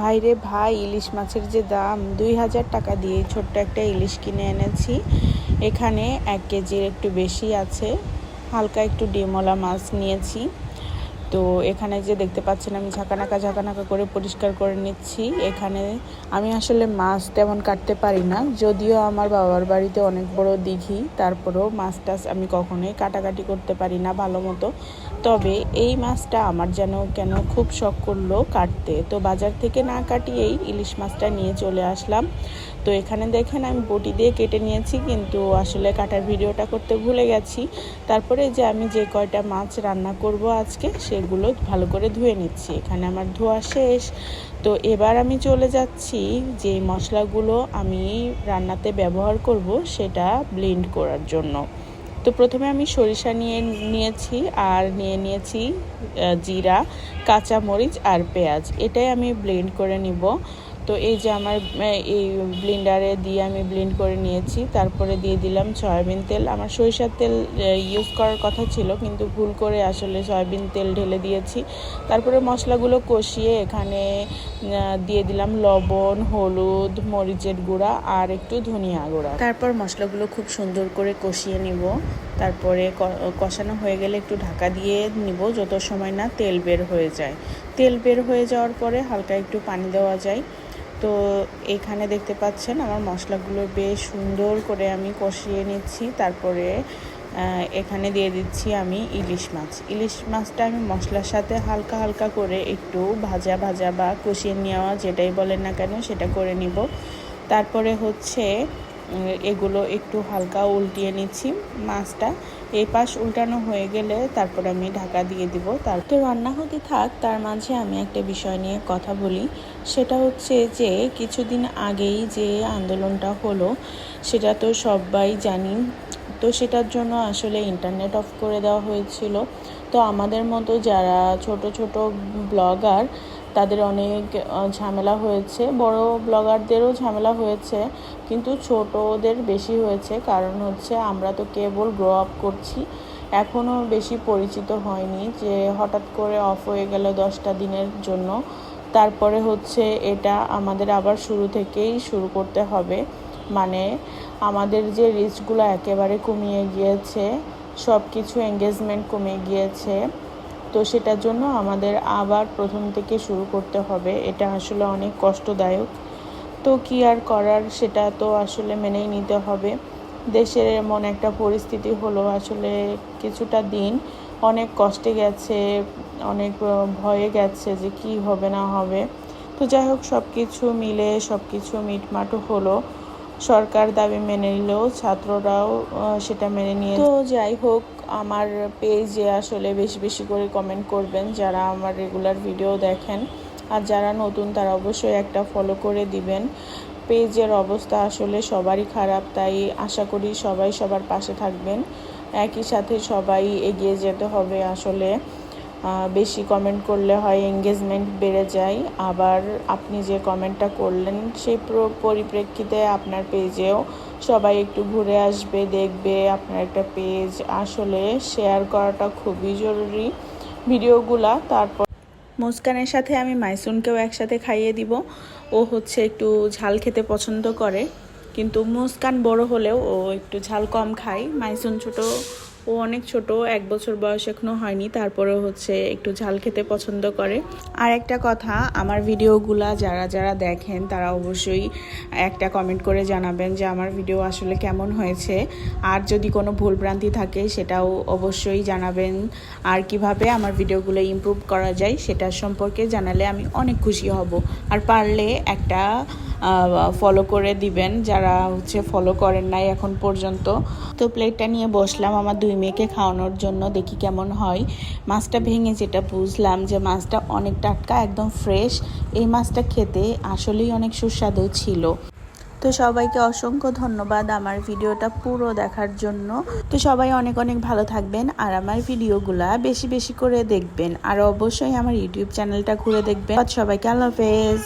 ভাইরে ভাই, ইলিশ মাছের যে দাম, দুই হাজার টাকা দিয়ে ছোট্ট একটা ইলিশ কিনে এনেছি। এখানে এক কেজির একটু বেশি আছে। হালকা একটু ডিমলা মাছ নিয়েছি। তো এখানে যে দেখতে পাচ্ছেন, আমি ঝাঁকানাকা ঝাঁকানাকা করে পরিষ্কার করে নিচ্ছি। এখানে আমি আসলে মাছ তেমন কাটতে পারি না। যদিও আমার বাবার বাড়িতে অনেক বড় দিঘি, তারপরেও মাছ টাছ আমি কখনোই কাটাকাটি করতে পারি না ভালো মতো। তবে এই মাছটা আমার যেন কেন খুব শখ করল কাটতে। তো বাজার থেকে না কাটিয়েই ইলিশ মাছটা নিয়ে চলে আসলাম। তো এখানে দেখেন আমি বটি দিয়ে কেটে নিয়েছি, কিন্তু আসলে কাটার ভিডিওটা করতে ভুলে গেছি। তারপরে যে আমি যে কয়টা মাছ রান্না করব আজকে সেগুলো ভালো করে ধুয়ে নিচ্ছি। এখানে আমার ধোয়া শেষ। তো এবার আমি চলে যাচ্ছি, যে মশলাগুলো আমি রান্নাতে ব্যবহার করব সেটা ব্লেন্ড করার জন্য। তো প্রথমে আমি সরিষা নিয়ে নিয়েছি আর নিয়ে নিয়েছি জিরা, কাঁচামরিচ আর পেঁয়াজ। এটাই আমি ব্লেন্ড করে নিব। তো এই যে আমার, এই ব্লেন্ডারে দিয়ে আমি ব্লেন্ড করে নিয়েছি। তারপরে দিয়ে দিলাম সয়াবিন তেল। আমার সরিষার তেল ইউজ করার কথা ছিল, কিন্তু ভুল করে আসলে সয়াবিন তেল ঢেলে দিয়েছি। তারপরে মশলাগুলো কষিয়ে এখানে দিয়ে দিলাম লবণ, হলুদ, মরিচের গুঁড়া আর একটু ধনিয়া গুঁড়া। তারপর মশলাগুলো খুব সুন্দর করে কষিয়ে নিব। তারপরে কষানো হয়ে গেলে একটু ঢাকা দিয়ে নিব যত সময় না তেল বের হয়ে যায়। তেল বের হয়ে যাওয়ার পরে হালকা একটু পানি দেওয়া যায়। তো এখানে দেখতে পাচ্ছেন আমার মশলাগুলো বেশ সুন্দর করে আমি কষিয়ে নিচ্ছি। তারপরে এখানে দিয়ে দিচ্ছি আমি ইলিশ মাছ। ইলিশ মাছটা আমি মশলার সাথে হালকা হালকা করে একটু ভাজা ভাজা বা কষিয়ে নেওয়া যেটাই বলেন না কেন সেটা করে নিব। তারপরে হচ্ছে এগুলো একটু হালকা উল্টিয়ে নিচ্ছি মাছটা। এই পাশ উল্টানো হয়ে গেলে তারপর আমি ঢাকা দিয়ে দিব। তার তো রান্না হতে থাক, তার মাঝে আমি একটা বিষয় নিয়ে কথা বলি। সেটা হচ্ছে যে, কিছুদিন আগেই যে আন্দোলনটা হলো, সেটা তো সবাই জানি। তো সেটার জন্য আসলে ইন্টারনেট অফ করে দেওয়া হয়েছিল। তো আমাদের মতো যারা ছোট ছোট ব্লগার তাদের অনেক ঝামেলা হয়েছে। বড় ব্লগারদেরও ঝামেলা হয়েছে, কিন্তু ছোটদের বেশি হয়েছে। কারণ হচ্ছে আমরা তো কেবল গ্রো আপ করছি, এখনও বেশি পরিচিত হয়নি যে হঠাৎ করে অফ হয়ে গেল দশটা দিনের জন্য। তারপরে হচ্ছে এটা আমাদের আবার শুরু থেকেই শুরু করতে হবে। মানে আমাদের যে রিচগুলো একেবারে কমিয়ে গিয়েছে সব কিছু এঙ্গেজমেন্ট কমে গিয়েছে। তো সেটার জন্য আমাদের আবার প্রথম থেকে শুরু করতে হবে। এটা আসলে অনেক কষ্টদায়ক। তো কি আর করার সেটা তো আসলে মেনেই নিতে হবে। দেশের এমন একটা পরিস্থিতি হলো আসলে কিছুটা দিন অনেক কষ্টে গেছে, অনেক ভয়ে গেছে যে কি হবে না হবে। তো যাই হোক সব কিছু মিলে সব কিছু মিটমাটো হলো। সরকার দাবি মেনে নিলেও, ছাত্ররাও সেটা মেনে নিয়ে তো যাই হোক, আমার পেজে আসলে বেশি বেশি করে কমেন্ট করবেন যারা আমার রেগুলার ভিডিও দেখেন। আর যারা নতুন, তারা অবশ্যই একটা ফলো করে দিবেন। পেজের অবস্থা আসলে সবারই খারাপ, তাই আশা করি সবাই সবার পাশে থাকবেন। একই সাথে সবাই এগিয়ে যেতে হবে আসলে। বেশি কমেন্ট করলে হয় এঙ্গেজমেন্ট বেড়ে যায়। আবার আপনি যে কমেন্টটা করলেন, সেই পরিপ্রেক্ষিতে আপনার পেজেও সবাই একটু ঘুরে আসবে, দেখবে আপনার একটা পেজ আসলে শেয়ার করাটা খুবই জরুরি ভিডিওগুলা। তারপর মুস্কানের সাথে আমি মাইসুনকেও একসাথে খাইয়ে দিব। ও হচ্ছে একটু ঝাল খেতে পছন্দ করে, কিন্তু মুস্কান বড় হলেও ও একটু ঝাল কম খায়। মাইসুন ছোট ও অনেক ছোট, এক বছর বয়স এখনও হয়নি, তারপরেও হচ্ছে একটু ঝাল খেতে পছন্দ করে। আর একটা কথা, আমার ভিডিওগুলা যারা যারা দেখেন, তারা অবশ্যই একটা কমেন্ট করে জানাবেন যে আমার ভিডিও আসলে কেমন হয়েছে। আর যদি কোনো ভুলভ্রান্তি থাকে, সেটাও অবশ্যই জানাবেন। আর কীভাবে আমার ভিডিওগুলো ইমপ্রুভ করা যায়, সেটা সম্পর্কে জানালে আমি অনেক খুশি হব। আর পারলে একটা ফলো করে দিবেন, যারা হচ্ছে ফলো করেন নাই এখন পর্যন্ত। তো প্লেটটা নিয়ে বসলাম, আমার দুই মেয়েকে খাওয়ানোর জন্য দেখি কেমন হয়। মাছটা ভেঙে যেটা বুঝলাম যে মাছটা অনেক টাটকা, একদম ফ্রেশ এই মাছটা খেতে আসলেই অনেক সুস্বাদু ছিল। তো সবাইকে অসংখ্য ধন্যবাদ আমার ভিডিওটা পুরো দেখার জন্য। তো সবাই অনেক অনেক ভালো থাকবেন আর আমার ভিডিওগুলা বেশি বেশি করে দেখবেন। আর অবশ্যই আমার ইউটিউব চ্যানেলটা ঘুরে দেখবেন। সবাইকে আল্লাহ হাফেজ।